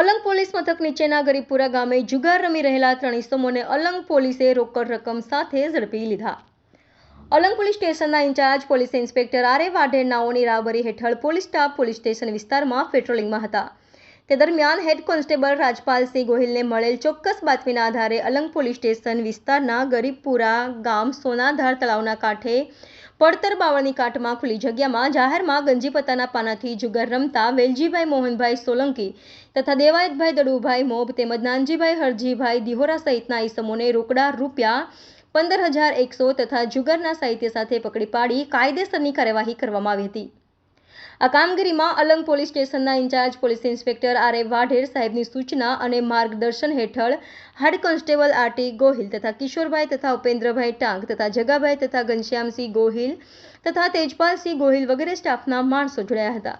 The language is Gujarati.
અલંગ પોલીસ મથક નીચેના ગરીબપુરા ગામે જુગાર રમી રહેલા ત્રણ ઇસમોને અલંગ પોલીસે રોકડ રકમ સાથે ઝડપી લીધા. અલંગ પોલીસ સ્ટેશનના incharge, police inspector R A Vadher નાઓની રાબરી હેઠળ પોલીસ સ્ટાફ પોલીસ સ્ટેશન વિસ્તારમાં પેટ્રોલિંગમાં હતા. તે દરમિયાન હેડ કોન્સ્ટેબલ રાજપાલસિંહ ગોહિલને મળેલ ચોક્કસ બાતમીના આધારે અલંગ પોલીસ સ્ટેશન વિસ્તારના ગરીબપુરા ગામ સોનાધાર તળાવના કાંઠે પડતર બાવળની કાટમાં ખુલ્લી જગ્યામાં જાહેરમાં ગંજીપત્તાના પાનાથી જુગાર રમતા વેલજીભાઈ મોહનભાઈ સોલંકી તથા દેવાયતભાઈ દડુભાઈ મોબ તેમજ નાનજીભાઈ હરજીભાઈ દિહોરા સહિતના ઈસમોને રોકડા રૂપિયા પંદર હજાર એકસો તથા જુગારના સાહિત્ય સાથે પકડી પાડી કાયદેસરની કાર્યવાહી કરવામાં આવી હતી. આ કામગીરીમાં અલંગ પોલીસ સ્ટેશનના incharge police inspector R A Vadher સાહેબની સૂચના અને માર્ગદર્શન હેઠળ head constable R T Gohil તથા કિશોરભાઈ તથા ઉપેન્દ્રભાઈ ટાંક તથા જગાભાઈ તથા ઘનશ્યામસિંહ ગોહિલ તથા તેજપાલસિંહ ગોહિલ વગેરે સ્ટાફના માણસો જોડાયા હતા.